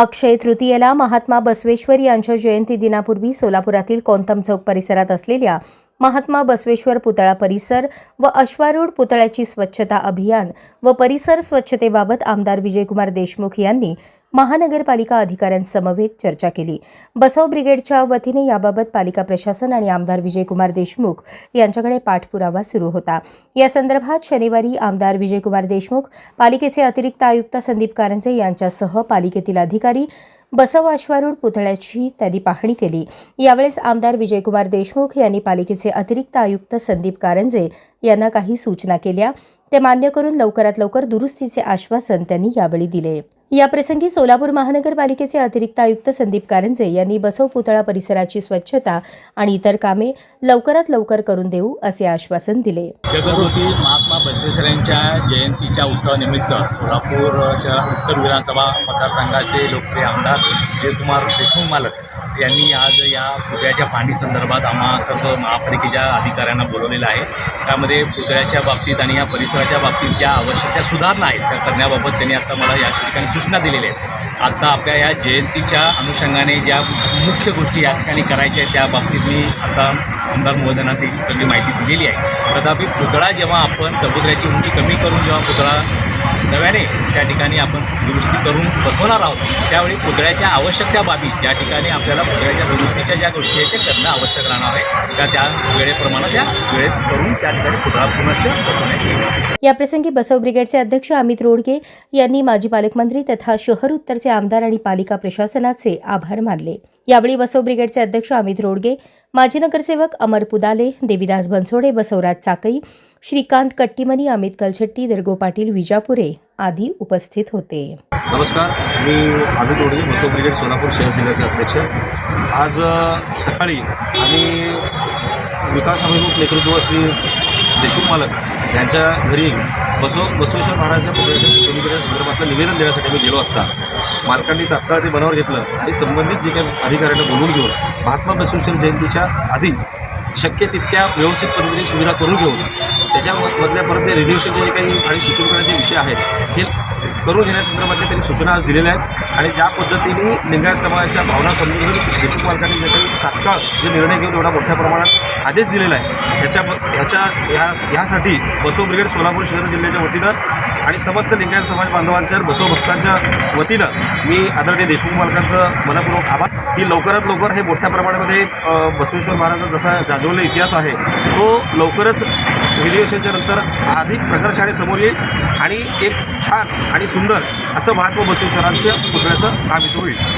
अक्षय तृतीयेला महात्मा बसवेश्वर यांच्या जयंती दिनापूर्वी सोलापुरातील कोंतम चौक परिसरात असलेल्या महात्मा बसवेश्वर पुतळा परिसर व अश्वारूढ पुतळ्याची स्वच्छता अभियान व परिसर स्वच्छतेबाबत आमदार विजयकुमार देशमुख यांनी महानगरपालिका अधिकाऱ्यांसमवेत चर्चा केली. बसव ब्रिगेडच्या वतीने याबाबत पालिका प्रशासन आणि आमदार विजयकुमार देशमुख यांच्याकडे पाठपुरावा सुरू होता. या संदर्भात शनिवारी आमदार विजयकुमार देशमुख पालिकेचे अतिरिक्त आयुक्त संदीप कारंजे यांच्यासह पालिकेतील अधिकारी बसव अश्वारूढ पुतळ्याची त्यांनी पाहणी केली. यावेळेस आमदार विजयकुमार देशमुख यांनी पालिकेचे अतिरिक्त आयुक्त संदीप कारंजे यांना काही सूचना केल्या. ते मान्य करून लवकरात लवकर दुरुस्तीचे आश्वासन त्यांनी यावेळी दिले. याप्रसंगी सोलापूर महानगरपालिकेचे अतिरिक्त आयुक्त संदीप कारंजे यांनी बसव पुतळा परिसराची स्वच्छता आणि इतर कामे लवकरात लवकर करून देऊ असे आश्वासन दिले. जगद्गुरू महात्मा बसवेश्वरांच्या जयंतीच्या उत्सवानिमित्त सोलापूर शहर उत्तर विधानसभा मतदारसंघाचे लोकप्रिय आमदार जयकुमार देशमुख मालक यांनी आज या पुतळ्याच्या पाणी संदर्भात आम्हा सर्व महापालिकेच्या अधिकाऱ्यांना बोलवलेलं आहे. त्यामध्ये पुतळ्याच्या बाबतीत आणि या परिसराच्या बाबतीत ज्या आवश्यक त्या सुधारणा आहेत त्या करण्याबाबत त्यांनी आता मला या ठिकाणी सूचना दिलेल्या आहेत. आता आपल्या या जयंतीच्या अनुषंगाने ज्या मुख्य गोष्टी या ठिकाणी करायच्या आहेत त्या बाबतीत मी आता आमदार महोदयांना ती सगळी माहिती दिलेली आहे. तथापि पुतळा जेव्हा आपण कबुतऱ्याची उंची कमी करून जेव्हा पुतळा नव्याने त्या ठिकाणी आपण दुरुस्ती करून बसवणार आहोत त्यावेळी पुतळ्याच्या आवश्यक त्या बाबी त्या ठिकाणी आपल्याला पुतळ्याच्या दुरुस्तीच्या ज्या गोष्टी आहेत त्या करणं आवश्यक राहणार आहे. त्या त्या वेळेप्रमाणे त्या वेळेत करून त्या ठिकाणी पुतळा पुनश्च बसवण्यात येईल याप्रसंगी बसव ब्रिगेडचे अध्यक्ष अमित रोडगे यांनी माजी पालकमंत्री तथा शहर उत्तरचे आमदार आणि पालिका प्रशासनाचे आभार मानले. यावेळी बसव ब्रिगेडचे अध्यक्ष अमित रोडगे माजी नगरसेवक अमर पुदाले देविदास बनसोडे बसवराज चाकई श्रीकांत कट्टीमनी अमित कलछट्टी दर्गो पाटील विजापुरे आदी उपस्थित होते. नमस्कार. मी अमित ओढगे मसो ब्रिगेड सोलापूर शहर जिल्ह्याचे अध्यक्ष. आज सकाळी आम्ही विकास अभिमुख नेतृत्व श्री देशमुख मालक यांच्या घरी बसो बसवेश्वर महाराजांच्या पुतळ्याच्या सुशोभीकरण संदर्भातलं निवेदन देण्यासाठी मी गेलो असता मालकांनी तात्काळ ते बनावर घेतलं. आणि संबंधित जे काही अधिकाऱ्यांना बोलवून घेऊन महात्मा बसवेश्वर जयंतीच्या आधी शक्य तितक्या व्यवस्थित पद्धतीने सुविधा करून घेऊन त्याच्यामधल्या परत जे रिन्युएशनचे जे काही आणि सुशोभीकरणाचे विषय आहेत हे करून घेण्यासंदर्भातल्या त्यांनी सूचना आज दिलेल्या आहेत. आणि ज्या पद्धतीने लिंगायत समाजाच्या भावना समजून घेऊन देशमुख पालकांनी जे काही तात्काळ जे निर्णय घेऊन एवढा मोठ्या प्रमाणात आदेश दिलेला आहे ह्याच्या ह्याच्या ह्या ह्यासाठी बसो ब्रिगेड सोलापूर शहर जिल्ह्याच्या वतीनं आणि समस्त लिंगायत समाज बांधवांच्या बसव भक्तांच्या वतीनं मी आदरणीय देशमुख मालकांचं मनपूर्वक आभार. की लवकरात लवकर हे मोठ्या प्रमाणामध्ये बसवेश्वर महाराजांचा जसा जाजवलेला इतिहास आहे तो लवकरच विधिवेशनच्या नंतर अधिक प्रकर्षाने समोर येईल आणि एक छान आणि सुंदर असं महात्मा बसवेश्वरांच्या पुतळ्याचं काम इथं होईल.